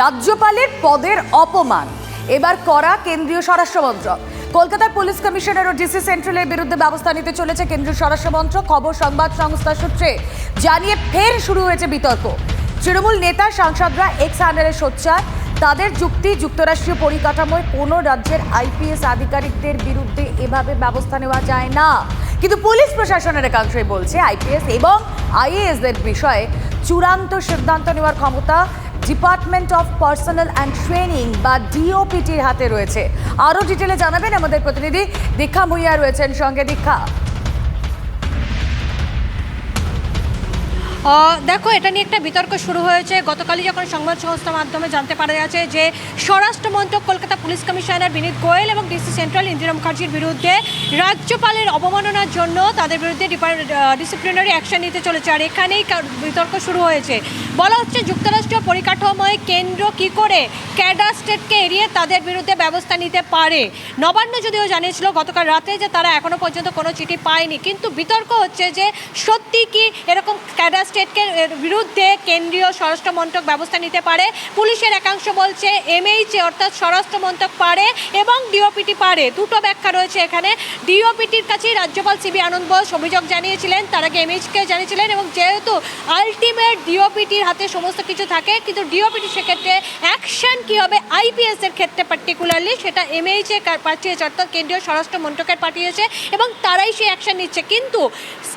রাজ্যপালের পদের অপমান। এবার করা কেন্দ্রীয় স্বরাষ্ট্রমন্ত্রক কলকাতার পুলিশ কমিশনার ও ডিসি সেন্ট্রালের বিরুদ্ধে ব্যবস্থা নিতে চলেছে কেন্দ্রীয় স্বরাষ্ট্রমন্ত্রক খবর সংবাদ সংস্থা সূত্রে জানিয়ে ফের শুরু হয়েছে বিতর্ক। তৃণমূল নেতা, সাংসদরা এক্স হ্যান্ডেলে সোচ্চার। তাদের যুক্তি, যুক্তরাষ্ট্রীয় পরিকাঠামোয় কোনো রাজ্যের আইপিএস আধিকারিকদের বিরুদ্ধে এভাবে ব্যবস্থা নেওয়া যায় না। কিন্তু পুলিশ প্রশাসনের একাংশই বলছে আইপিএস এবং আইএএসদের বিষয়ে চূড়ান্ত সিদ্ধান্ত নেওয়ার ক্ষমতা department of personnel and training বা ডিওপিটির হাতে রয়েছে। আরও ডিটেলে জানাবেন আমাদের প্রতিনিধি। দীক্ষা মুইয়া রয়েছেন, সঙ্গে দীক্ষা। দেখো, এটা নিয়ে একটা বিতর্ক শুরু হয়েছে। গতকালই যখন সংবাদ সংস্থার মাধ্যমে জানতে পারা যাচ্ছে যে স্বরাষ্ট্রমন্ত্রক কলকাতা পুলিশ কমিশনার বিনীত গোয়েল এবং ডিসি সেন্ট্রাল ইন্দিরা মুখার্জির বিরুদ্ধে রাজ্যপালের অবমাননার জন্য তাদের বিরুদ্ধে ডিসিপ্লিনারি অ্যাকশন নিতে চলেছে। আর এখানেই বিতর্ক শুরু হয়েছে। বলা হচ্ছে যুক্তরাষ্ট্রীয় পরিকাঠামোয় কেন্দ্র কি করে ক্যাডার স্টেটকে এড়িয়ে তাদের বিরুদ্ধে ব্যবস্থা নিতে পারে? নবান্ন যদিও জানিয়েছিল গতকাল রাতে যে তারা এখনও পর্যন্ত কোনো চিঠি পায়নি। কিন্তু বিতর্ক হচ্ছে যে সত্যি কি এরকম ক্যাডার স্টেটকে বিরুদ্ধে কেন্দ্রীয় স্বরাষ্ট্র মন্ত্রক ব্যবস্থা নিতে পারে। পুলিশের একাংশ বলছে এমএইচে অর্থাৎ স্বরাষ্ট্র মন্ত্রক পারে এবং ডিওপিটি পারে। দুটো ব্যাখ্যা রয়েছে এখানে। ডিওপিটির কাছেই রাজ্যপাল সিবি আনন্দ বোস অভিযোগ জানিয়েছিলেন। তার আগে এমএইচকে জানিয়েছিলেন এবং যেহেতু আলটিমেট ডিওপিটির হাতে সমস্ত কিছু থাকে, কিন্তু ডিওপিটি সেক্ষেত্রে অ্যাকশন কী হবে আইপিএস এর ক্ষেত্রে পার্টিকুলারলি সেটা এমএইচে পাঠিয়েছে, অর্থাৎ কেন্দ্রীয় স্বরাষ্ট্র মন্ত্রকের পাঠিয়েছে এবং তারাই সেই অ্যাকশন নিচ্ছে। কিন্তু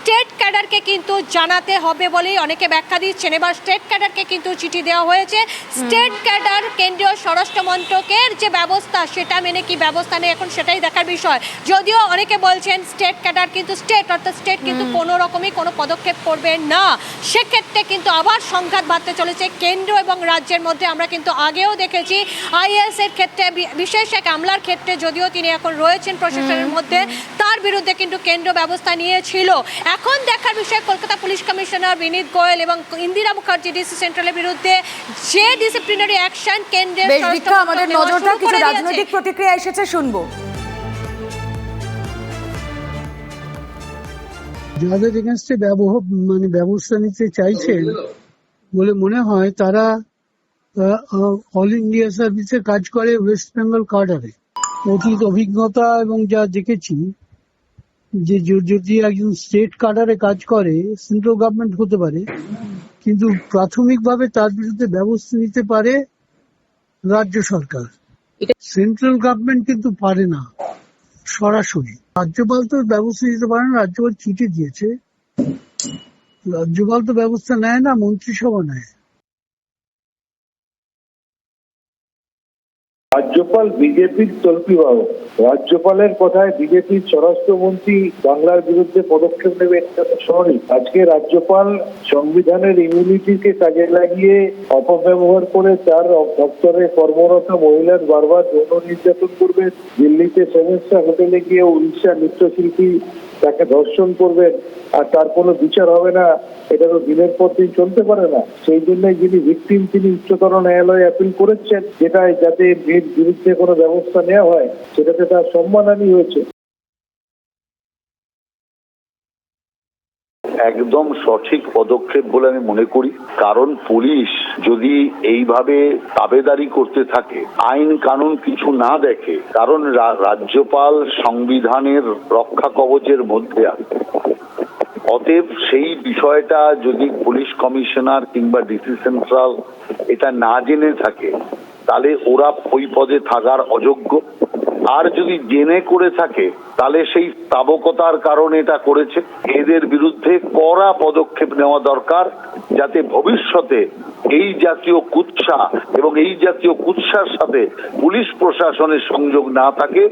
স্টেট ক্যাডারকে কিন্তু জানাতে হবে বলেই অনেকে ব্যাখ্যা দিচ্ছেন। এবার স্টেট ক্যাডারকে কিন্তু চিঠি দেওয়া হয়েছে। স্টেট ক্যাডার কেন্দ্রীয় স্বরাষ্ট্র মন্ত্রকের যে ব্যবস্থা সেটা মেনে কি ব্যবস্থা নেই? এখন সেটাই দেখার বিষয়। যদিও অনেকে বলছেন স্টেট ক্যাডার কিন্তু স্টেট অর্থাৎ স্টেট কিন্তু কোনো রকমই কোনো পদক্ষেপ করবে না। সেক্ষেত্রে কিন্তু আবার সংঘাত বাড়তে চলেছে কেন্দ্র এবং রাজ্যের মধ্যে। আমরা কিন্তু আগেও দেখেছি আইএস এর ক্ষেত্রে বিশেষ এক আমলার ক্ষেত্রে যদিও তিনি এখন রয়েছেন প্রশাসনের মধ্যে তার বিরুদ্ধে কিন্তু কেন্দ্র ব্যবস্থা নিয়েছিল। এখন দেখার বিষয় কলকাতা পুলিশ কমিশনার বিনীত গোয়েল এবং ইন্দিরা মুখার্জি ডিসি সেন্ট্রালের বিরুদ্ধে যে ডিসিপ্লিনারি অ্যাকশন কেন্দ্রের আমাদের নজরটা কিছু রাজনৈতিক প্রতিক্রিয়া এসেছে শুনব। যাদের এগেনস্টে ব্যবহার মানে ব্যবস্থা নিতে চাইছেন বলে মনে হয় তারা অল ইন্ডিয়া সার্ভিসে কাজ করে ওয়েস্ট বেঙ্গল কার্ডারে অতীত অভিজ্ঞতা এবং যা দেখেছি যে যদি একজন স্টেট কার্ডারে কাজ করে সেন্ট্রাল গভর্নমেন্ট হতে পারে কিন্তু প্রাথমিকভাবে তার বিরুদ্ধে ব্যবস্থা নিতে পারে রাজ্য সরকার। সেন্ট্রাল গভর্নমেন্ট কিন্তু পারে না সরাসরি। রাজ্যপাল তো ব্যবস্থা নিতে পারে না রাজ্যপাল চিঠি দিয়েছে। রাজ্যপাল তো ব্যবস্থা নেয় না মন্ত্রিসভা নেয়। রাজ্যপাল বিজেপির তল্পিবাহক। রাজ্যপালের কথায় বিজেপির স্বরাষ্ট্রমন্ত্রী বাংলার বিরুদ্ধে পদক্ষেপ নেবে আজকে রাজ্যপাল সংবিধানের ইমিউনিটিকে কাজে লাগিয়ে অপব্যবহার করে তার দপ্তরে কর্মরত মহিলার বারবার যৌন নির্যাতন করবে। দিল্লিতে সমস্যা হোটেলে গিয়ে উড়িষ্যা নৃত্যশিল্পী তাকে ধর্ষণ করবেন আর তার কোনো বিচার হবে না, এটা তো দিনের পর দিন চলতে পারে না। সেই জন্য যিনি ভিকটিম, তিনি উচ্চতর ন্যায়ালয়ে অ্যাপিল করেছেন যেটা যাতে মেয়ের বিরুদ্ধে কোনো ব্যবস্থা নেওয়া হয়, সেটাতে তার সম্মানহানি হয়েছে। একদম সঠিক পদক্ষেপ বলে আমি মনে করি। কারণ পুলিশ যদি এইভাবে তাবেদারি করতে থাকে, আইন কানুন কিছু না দেখে, কারণ রাজ্যপাল সংবিধানের রক্ষা কবচের মধ্যে আছে। অতএব সেই বিষয়টা যদি পুলিশ কমিশনার কিংবা ডিসি সেন্ট্রাল এটা না জেনে থাকে, তাহলে ওরা ওই পদে থাকার অযোগ্য। আর যদি জেনে করে থাকে, তাহলে সেই স্তাবকতার কারণে এটা করেছে। এদের বিরুদ্ধে কড়া পদক্ষেপ নেওয়া দরকার, যাতে ভবিষ্যতে এই জাতীয় কুৎসা এবং এই জাতীয় কুৎসার সাথে পুলিশ প্রশাসনের সংযোগ না থাকে।